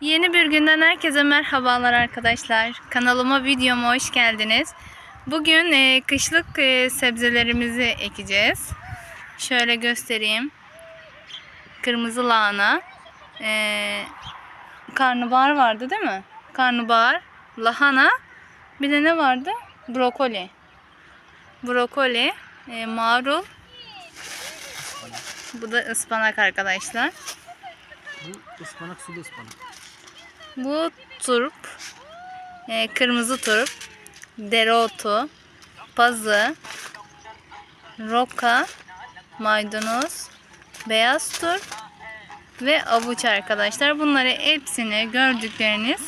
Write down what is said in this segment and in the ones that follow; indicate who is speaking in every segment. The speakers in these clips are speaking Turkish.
Speaker 1: Yeni bir günden herkese merhabalar arkadaşlar. Kanalıma videoma hoş geldiniz. Bugün e, kışlık e, sebzelerimizi ekeceğiz. Şöyle göstereyim. Kırmızı lahana. E, karnabahar vardı değil mi? Karnabahar, lahana. Bir de ne vardı? Brokoli. Brokoli, e, marul. Bu da ıspanak arkadaşlar.
Speaker 2: Bu ıspanak sulu ıspanak.
Speaker 1: Bu turp, e, kırmızı turp, dereotu, pazı, roka, maydanoz, beyaz turp ve avuç arkadaşlar. Bunları hepsini gördükleriniz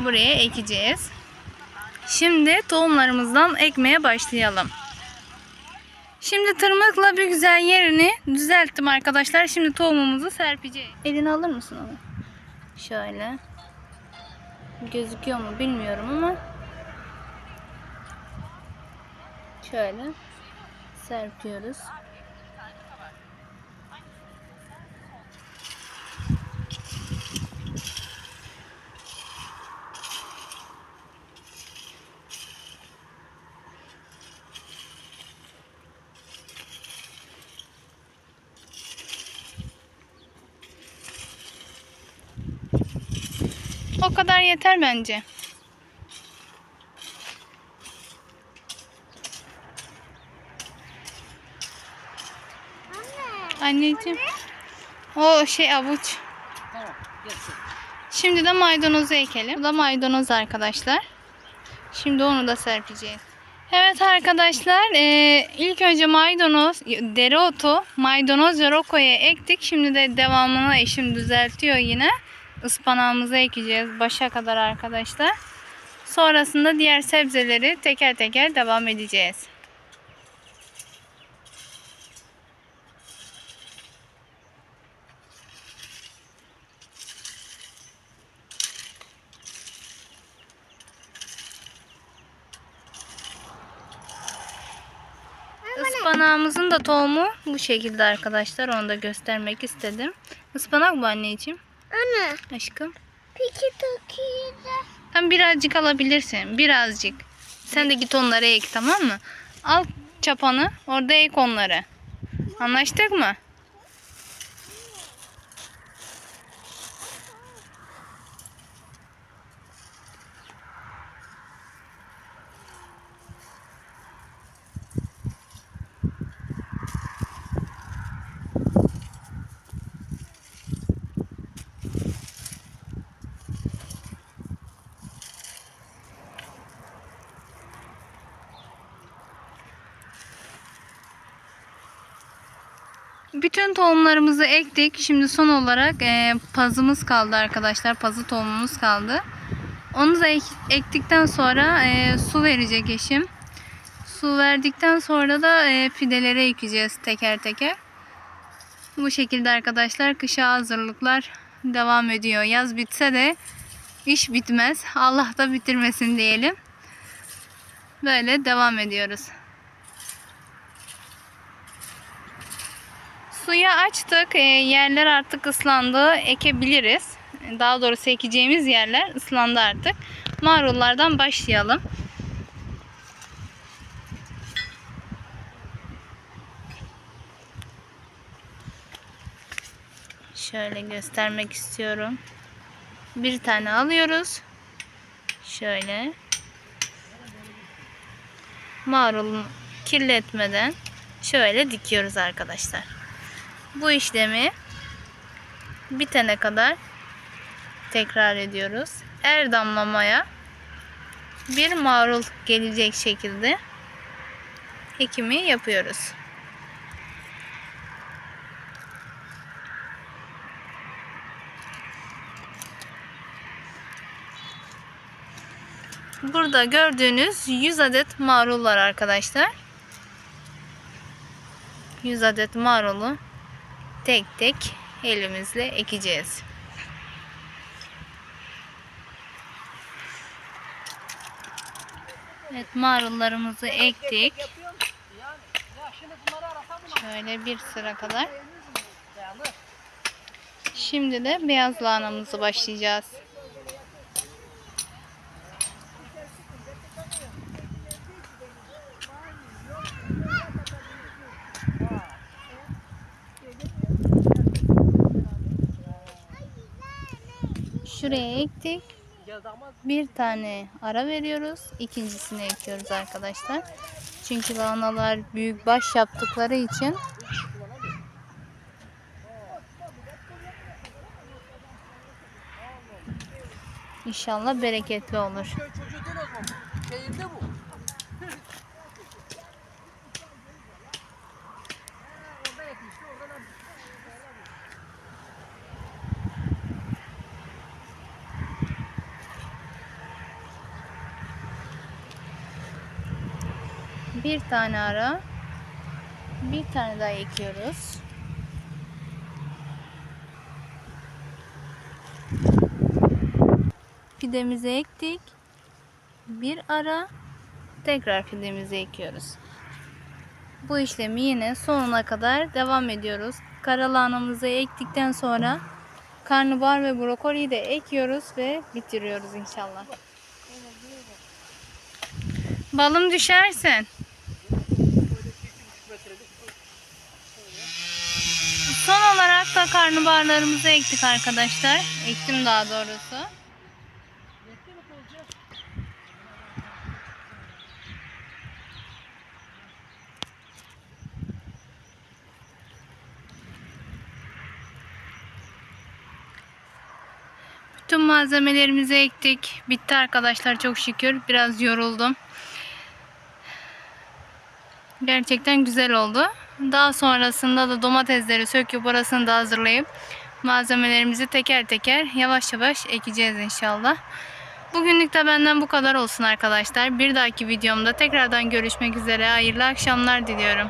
Speaker 1: buraya ekeceğiz. Şimdi tohumlarımızdan ekmeye başlayalım. Şimdi tırmıkla bir güzel yerini düzelttim arkadaşlar. Şimdi tohumumuzu serpeceğiz. Elini alır mısın onu? Şöyle. Gözüküyor mu bilmiyorum ama şöyle serpiyoruz. O kadar yeter bence. Anneciğim. O şey avuç.
Speaker 2: Tamam gelsin.
Speaker 1: Şimdi de maydanozu ekelim. Bu da maydanoz arkadaşlar. Şimdi onu da serpeceğiz. Evet arkadaşlar e, ilk önce maydanoz, dereotu, maydanoz ve rokoya ektik. Şimdi de devamını eşim düzeltiyor yine. Ispanağımızı ekeceğiz başa kadar arkadaşlar. Sonrasında diğer sebzeleri teker teker devam edeceğiz. Ispanağımızın da tohumu bu şekilde arkadaşlar. Onu da göstermek istedim. Ispanak bu anneciğim.
Speaker 3: Anne,
Speaker 1: Aşkım.
Speaker 3: peki Türkiye'de
Speaker 1: Sen birazcık alabilirsin. Birazcık. Sen de git onları ek tamam mı? Al çapanı. Orada ek onları. Anlaştık mı? Bütün tohumlarımızı ektik. Şimdi son olarak e, pazımız kaldı arkadaşlar. Pazı tohumumuz kaldı. Onu da ek- ektikten sonra e, su verecek eşim. Su verdikten sonra da e, fidelere ekeceğiz teker teker. Bu şekilde arkadaşlar kışa hazırlıklar devam ediyor. Yaz bitse de iş bitmez. Allah da bitirmesin diyelim. Böyle devam ediyoruz. Suyu açtık. E, yerler artık ıslandı. Ekebiliriz. Daha doğrusu ekeceğimiz yerler ıslandı artık. Marullardan başlayalım. Şöyle göstermek istiyorum. Bir tane alıyoruz. Şöyle. Marulunu kirletmeden şöyle dikiyoruz arkadaşlar. Bu işlemi bitene kadar tekrar ediyoruz. Her damlamaya bir marul gelecek şekilde ekimi yapıyoruz. Burada gördüğünüz 100 adet marul var arkadaşlar. 100 adet marulu tek tek elimizle ekeceğiz. Evet marullarımızı ektik. Şöyle bir sıra kadar. Şimdi de beyaz lahanamızı başlayacağız. Şuraya ektik. Bir tane ara veriyoruz. İkincisini ekiyoruz arkadaşlar. Çünkü lahanalar büyük baş yaptıkları için İnşallah bereketli olur.
Speaker 2: Çocuğu değil o zaman. Şeyinde bu. Orada ekmişti, oradan
Speaker 1: Bir tane ara. Bir tane daha ekiyoruz. Fidemizi ektik. Bir ara tekrar fidemizi ekiyoruz. Bu işlemi yine sonuna kadar devam ediyoruz. Karalahanamızı ektikten sonra karnabahar ve brokoliyi de ekiyoruz ve bitiriyoruz inşallah. Balım düşersin. Son olarak da karnabaharlarımızı ektik arkadaşlar. Ektim daha doğrusu. Bütün malzemelerimizi ektik. Bitti arkadaşlar çok şükür. Biraz yoruldum. Gerçekten güzel oldu. Daha sonrasında da domatesleri söküp orasını da hazırlayıp malzemelerimizi teker teker yavaş yavaş ekeceğiz inşallah. Bugünlük de benden bu kadar olsun arkadaşlar. Bir dahaki videomda tekrardan görüşmek üzere. Hayırlı akşamlar diliyorum.